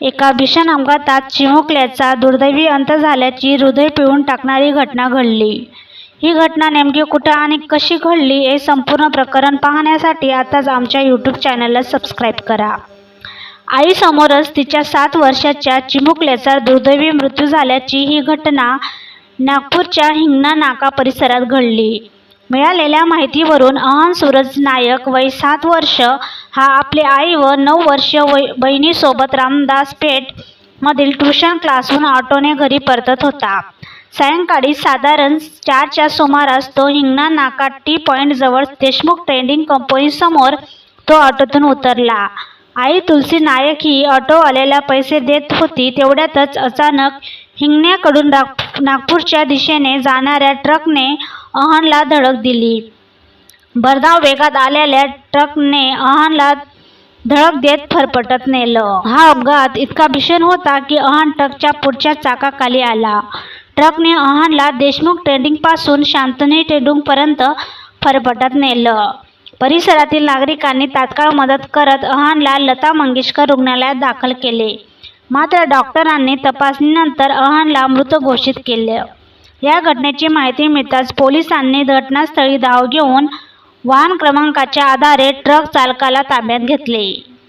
एका भीषण अपघातात चिमुकल्याचा दुर्दैवी अंत झाल्याची हृदय पिळून टाकणारी घटना घडली. ही घटना नेमकी कुठं आणि कशी घडली हे संपूर्ण प्रकरण पाहण्यासाठी आताच आमच्या यूट्यूब चॅनलला सबस्क्राईब करा. आईसमोरच तिच्या सात वर्षाच्या चिमुकल्याचा दुर्दैवी मृत्यू झाल्याची ही घटना नागपूरच्या हिंगणा नाका परिसरात घडली. मिळालेल्या माहितीवरून अहन सूरज नायक वय सात वर्ष हा आपली आई व नऊ वर्ष वय बहिणीसोबत रामदास पेठ मधील ट्युशन क्लासहून ऑटोने घरी परतत होता. सायंकाळी साधारण चारच्या सुमारास तो हिंगणा नाका टी पॉईंटजवळ देशमुख ट्रेडिंग कंपनीसमोर तो ऑटोतून उतरला. आई तुलसी नायक ही ऑटोवाल्याला पैसे देत होती तेवढ्यातच अचानक हिंगण्याकडून नाग नागपूरच्या दिशेने जाणाऱ्या ट्रकने अहनला धडक दिली. भरधाव वेगात आलेल्या ट्रकने अहनला धडक देत फरफटत नेलं. हा अपघात इतका भीषण होता की अहान ट्रकच्या पुढच्या चाकाखाली आला. ट्रकने अहनला देशमुख ट्रेडिंगपासून शांतनी ट्रेडिंगपर्यंत फरफटत नेलं. परिसरातील नागरिकांनी तात्काळ मदत करत अहनला लता मंगेशकर रुग्णालयात दाखल केले. मात्र डॉक्टरांनी तपासणीनंतर अहनला मृत घोषित केले. या घटनेची माहिती मिळताच पोलिसांनी घटनास्थळी धाव घेऊन वाहन क्रमांकाच्या आधारे ट्रक चालकाला ताब्यात घेतले.